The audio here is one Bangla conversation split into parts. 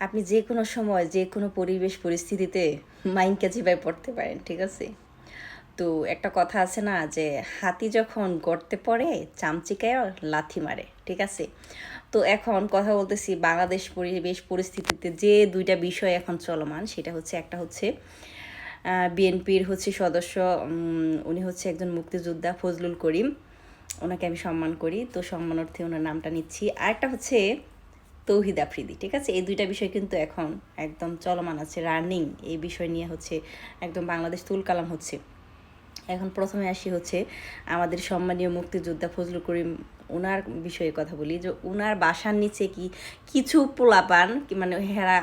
আপনি যে কোনো সময়, যে কোনো পরিবেশ, পরিস্থিতিতে মাইনকা চিপায় পড়তে পারেন, ঠিক আছে? তো একটা কথা আছে না যে, হাতি যখন গর্তে পড়ে, চামচিকায় লাথি মারে, ঠিক আছে? তো এখন কথা বলতেছি বাংলাদেশ পরিবেশ পরিস্থিতিতে যে দুইটা বিষয় এখন চলমান, সেটা হচ্ছে, একটা হচ্ছে বিএনপির হচ্ছে সদস্য উনি হচ্ছে একজন মুক্তিযোদ্ধা ফজলুল করিম। ওনাকে আমি সম্মান করি। তো সম্মানার্থে ওনার নামটা নিচ্ছি। আরেকটা হচ্ছে তৌহিদ আফ্রিদি, ঠিক আছে? এই দুইটা বিষয় কিন্তু এখন একদম চলমান আছে রানিং এই বিষয় নিয়ে হচ্ছে একদম বাংলাদেশ তুলকালাম হচ্ছে। এখন প্রথমে আসি হচ্ছে আমাদের সম্মানীয় মুক্তিযোদ্ধা ফজলুল করিম ওনার বিষয়ে কথা বলি, যে ওনার বাসার নিচে কি কিছু পোলাপান মানে হেরা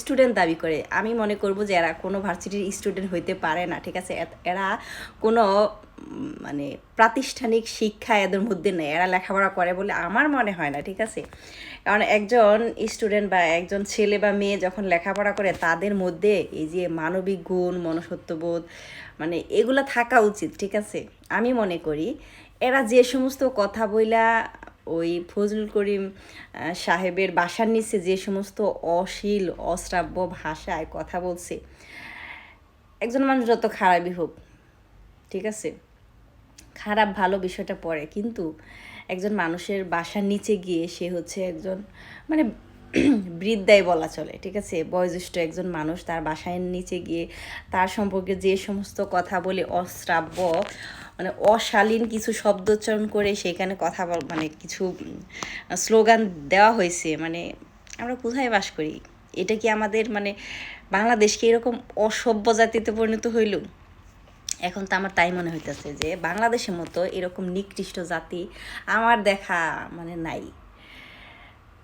স্টুডেন্ট দাবি করে। আমি মনে করব যে এরা কোনো ভার্সিটির স্টুডেন্ট হইতে পারে না, ঠিক আছে? এরা কোনো মানে প্রাতিষ্ঠানিক শিক্ষা এদের মধ্যে নেই। এরা লেখাপড়া করে বলে আমার মনে হয় না, ঠিক আছে? কারণ একজন স্টুডেন্ট বা একজন ছেলে বা মেয়ে যখন লেখাপড়া করে, তাদের মধ্যে এই যে মানবিক গুণ, মনুষ্যত্ববোধ মানে এগুলো থাকা উচিত, ঠিক আছে? আমি মনে করি এরা যে সমস্ত কথা বইলা ওই ফজলুল করিম সাহেবের বাসার নিচে যে সমস্ত অশীল অশ্রাব্য ভাষায় কথা বলছে, একজন মানুষ যত খারাপই হোক, ঠিক আছে? খারাপ ভালো বিষয়টা পড়ে, কিন্তু একজন মানুষের বাসার নিচে গিয়ে সে হচ্ছে একজন মানে বৃদ্ধাই বলা চলে, ঠিক আছে? বয়োজ্যেষ্ঠ একজন মানুষ তার বাসায় নিচে গিয়ে তার সম্পর্কে যে সমস্ত কথা বলে, অশ্রাব্য মানে অশালীন কিছু শব্দ উচ্চারণ করে সেখানে কথা মানে কিছু স্লোগান দেওয়া হয়েছে মানে আমরা কোথায় বাস করি? এটা কি আমাদের মানে বাংলাদেশকে এরকম অসভ্য জাতিতে পরিণত হইল? এখন তো আমার তাই মনে হইতেছে যে বাংলাদেশের মতো এরকম নিকৃষ্ট জাতি আমার দেখা মানে নাই।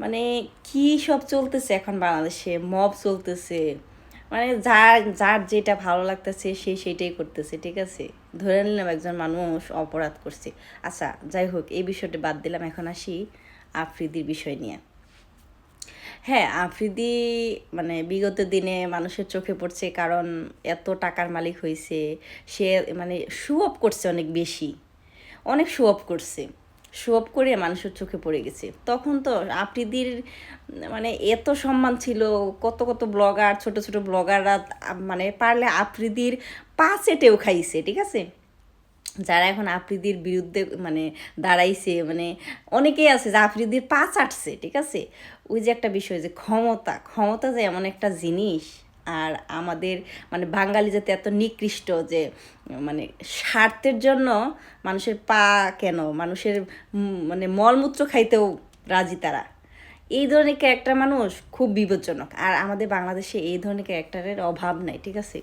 মানে কি সব চলতেছে এখন বাংলাদেশে? মব চলতেছে। মানে যার যার যেটা ভালো লাগতেছে, সে সেটাই করতেছে, ঠিক আছে? ধরে নিলাম একজন মানুষ অপরাধ করছে। আচ্ছা যাই হোক, এই বিষয়টা বাদ দিলাম, এখন আসি আফ্রিদির বিষয় নিয়ে। হ্যাঁ আফ্রিদি মানে বিগত দিনে মানুষের চোখে পড়ছে কারণ এত টাকার মালিক হয়েছে সে মানে শো করছে অনেক বেশি। অনেক শো করছে। শো অফ করে মানুষের চোখে পড়ে গেছে। তখন তো আফ্রিদির মানে এত সম্মান ছিল, কত কত ব্লগার, ছোট ছোট ব্লগাররা মানে পারলে আফ্রিদির পা চেটেও খাইছে, ঠিক আছে? যারা এখন আফ্রিদির বিরুদ্ধে মানে দাঁড়াইছে মানে অনেকেই আছে যে আফ্রিদির পা চাটছে, ঠিক আছে? ওই যে একটা বিষয় যে ক্ষমতা ক্ষমতা যে এমন একটা জিনিস আর আমাদের মানে বাঙালি যাতে এত নিকৃষ্ট যে মানে স্বার্থের জন্য মানুষের পা কেন? মানুষের মানে মলমূত্র খাইতেও রাজি তারা। এই ধরনের ক্যারেক্টার মানুষ খুব বিপজ্জনক। আর আমাদের বাংলাদেশে এই ধরনের ক্যারেক্টারের অভাব নাই, ঠিক আছে?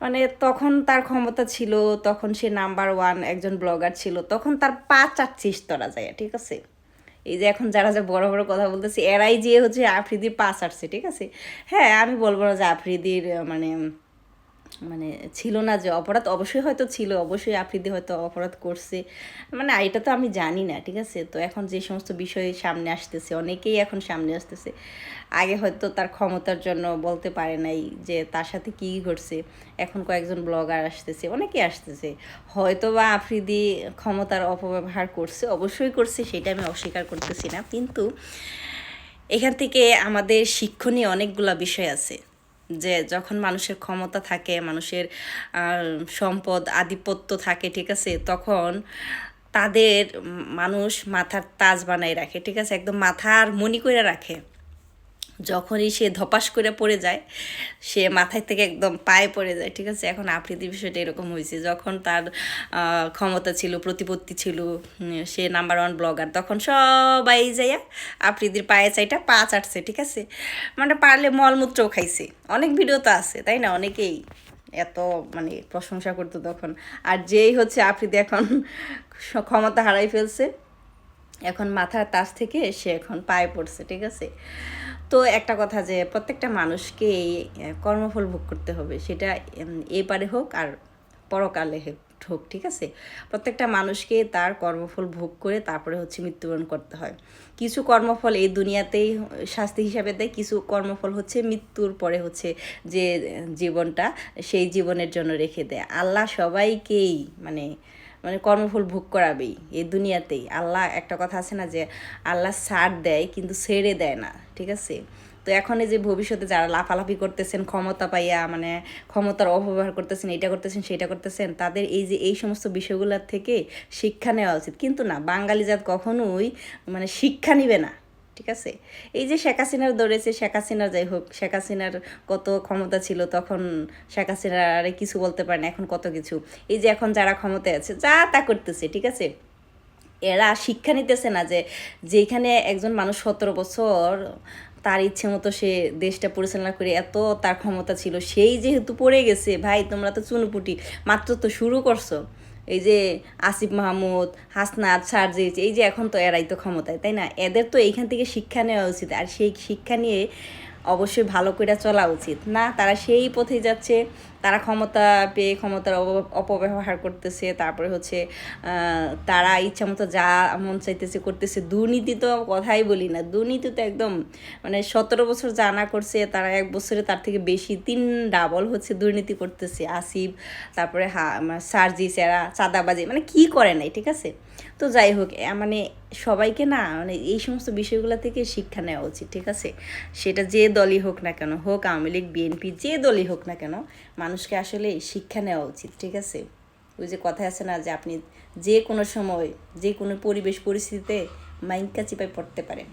মানে তখন তার ক্ষমতা ছিল, তখন সে নাম্বার ওয়ান একজন ব্লগার ছিল, তখন তার পা চাচ্ছিস তোরা যায় ঠিক আছে? এই যে এখন যারা যা বড় বড় কথা বলতেছে, এরাই যে হচ্ছে আফ্রিদির পাস আসছে, ঠিক আছে? হ্যাঁ আমি বলব না যে আফ্রিদির মানে মানে ছিল না যে অপরাধ, অবশ্যই হয়তো ছিল, অবশ্যই আফ্রিদি হয়তো অপরাধ করছে। মানে এটা তো আমি জানি না, ঠিক আছে? তো এখন যে সমস্ত বিষয় সামনে আসতেছে, অনেকেই এখন সামনে আসতেছে। আগে হয়তো তার ক্ষমতার জন্য বলতে পারে নাই যে তার সাথে কী ঘটছে। এখন কয়েকজন ব্লগার আসতেছে, অনেকেই আসতেছে। হয়তো বা আফ্রিদি ক্ষমতার অপব্যবহার করছে, অবশ্যই করছে, সেটা আমি অস্বীকার করতেছি না। কিন্তু এখান থেকে আমাদের শিক্ষণীয় অনেকগুলো বিষয় আছে। যে যখন মানুষের ক্ষমতা থাকে, মানুষের সম্পদ, আধিপত্য থাকে, ঠিক আছে, তখন তাদের মানুষ মাথার তাজ বানায় রাখে, ঠিক আছে, একদম মাথার মনি করে রাখে। যখনই সে ধপাস করে পড়ে যায়, সে মাথায় থেকে একদম পায়ে পড়ে যায়, ঠিক আছে? এখন আফ্রিদির বিষয়টা এরকম হয়েছে, যখন তার ক্ষমতা ছিল, প্রতিপত্তি ছিল সে নাম্বার ওয়ান ব্লগার তখন সবাই যাইয়া আফ্রিদির পায়ে চাইটা পা চাটছে, ঠিক আছে? মানে পারলে মলমূত্রও খাইছে। অনেক ভিডিও তো আছে, তাই না? অনেকেই এত মানে প্রশংসা করতো তখন। আর যেই হচ্ছে আফ্রিদি এখন ক্ষমতা হারাই ফেলছে, এখন মাথার তাস থেকে সে এখন পায়ে পড়ছে, ঠিক আছে? তো একটা কথা যে প্রত্যেকটা মানুষকে কর্মফল ভোগ করতে হবে। সেটা এপারে হোক আর পরকালে হোক, ঠিক আছে? প্রত্যেকটা মানুষকে তার কর্মফল ভোগ করে তারপরে হচ্ছে মৃত্যুবরণ করতে হয়। কিছু কর্মফল এই দুনিয়াতেই শাস্তি হিসাবে দেয়, কিছু কর্মফল হচ্ছে মৃত্যুর পরে হচ্ছে যে জীবনটা সেই জীবনের জন্য রেখে দেয়। আল্লাহ সবাইকেই মানে মানে কর্মফল ভোগ করাবেই এই দুনিয়াতেই। আল্লাহ একটা কথা আছে না যে, আল্লাহ সার দেয় কিন্তু ছেড়ে দেয় না, ঠিক আছে? তো এখন এই যে ভবিষ্যতে যারা লাফালাফি করতেছেন, ক্ষমতা পাইয়া মানে ক্ষমতার অপব্যবহার করতেছেন, এটা করতেছেন, সেটা করতেছেন, তাদের এই যে এই সমস্ত বিষয়গুলোর থেকে শিক্ষা নেওয়া উচিত। কিন্তু না, বাঙালি জাত কখনোই মানে শিক্ষা নিবে না। ঠিক আছে? এই যে শেখ হাসিনার দৌড়েছে শেখ হাসিনার যাই হোক, শেখ হাসিনার কত ক্ষমতা ছিল, তখন শেখ হাসিনার কিছু বলতে পারে না এখন কত কিছু? এই যে এখন যারা ক্ষমতায় আছে, যা তা করতেছে, ঠিক আছে? এরা শিক্ষা নিতেছে না যে যেখানে একজন মানুষ সতেরো বছর তার ইচ্ছে মতো সে দেশটা পরিচালনা করে এত তার ক্ষমতা ছিল, সেই যেহেতু পড়ে গেছে, ভাই তোমরা তো চুনুপুটি, মাত্র তো শুরু করছ। এই যে আসিফ মাহমুদ, হাসনাত সারজিজ এই যে এখন তো এরাই তো ক্ষমতায়, তাই না? এদের তো এইখান থেকে শিক্ষা নেওয়া উচিত, আর সেই শিক্ষা নিয়ে অবশ্যই ভালো করে চলা উচিত। না, তারা সেই পথে যাচ্ছে তারা ক্ষমতা পেয়ে ক্ষমতার অপব্যবহার করতেছে, তারপরে হচ্ছে তারা ইচ্ছা মতো যা মন চাইতেছে করতেছে। দুর্নীতি তো কথাই বলি না। দুর্নীতি তো একদম মানে সতেরো বছর যা না করছে, তারা এক বছরে তার থেকে বেশি তিন ডাবল হচ্ছে দুর্নীতি করতেছে। আসিফ, তারপরে হা সার্জিস এরা চাঁদাবাজি মানে কি করে নাই, ঠিক আছে? তো যাই হোক মানে সবাইকে না মানে এই সমস্ত বিষয়গুলো থেকে শিক্ষা নেওয়া উচিত, ঠিক আছে? সেটা যে দলই হোক না কেন, হোক আওয়ামী লীগ, বিএনপি, যে দলই হোক না কেন মানুষকে আসলে শিক্ষা নেওয়া উচিত, ঠিক আছে? ওই যে কথা আছে না যে আপনি যে কোনো সময়, যে কোনো পরিবেশ পরিস্থিতিতে মাইনকা চিপায় পড়তে পারেন।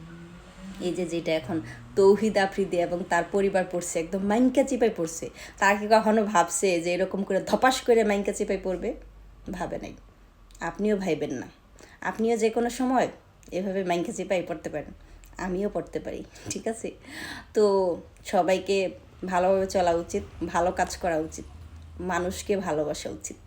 এই যে যেটা এখন তৌহিদ আফ্রিদি এবং তার পরিবার পড়ছে, একদম মাইনকা চিপায় পড়ছে। তারা কি কখনো ভাবছে যে এরকম করে ধপাস করে মাইনকা চিপায় পড়বে? ভাবে নাই। আপনিও ভাইবেন না। আপনিও যে কোনো সময় এভাবে মাইনকা চিপায় পড়তে পারেন। আমিও পড়তে পারি, ঠিক আছে? তো সবাইকে ভালোভাবে চলা উচিত ভালো কাজ করা উচিত মানুষকে ভালোবাসা উচিত।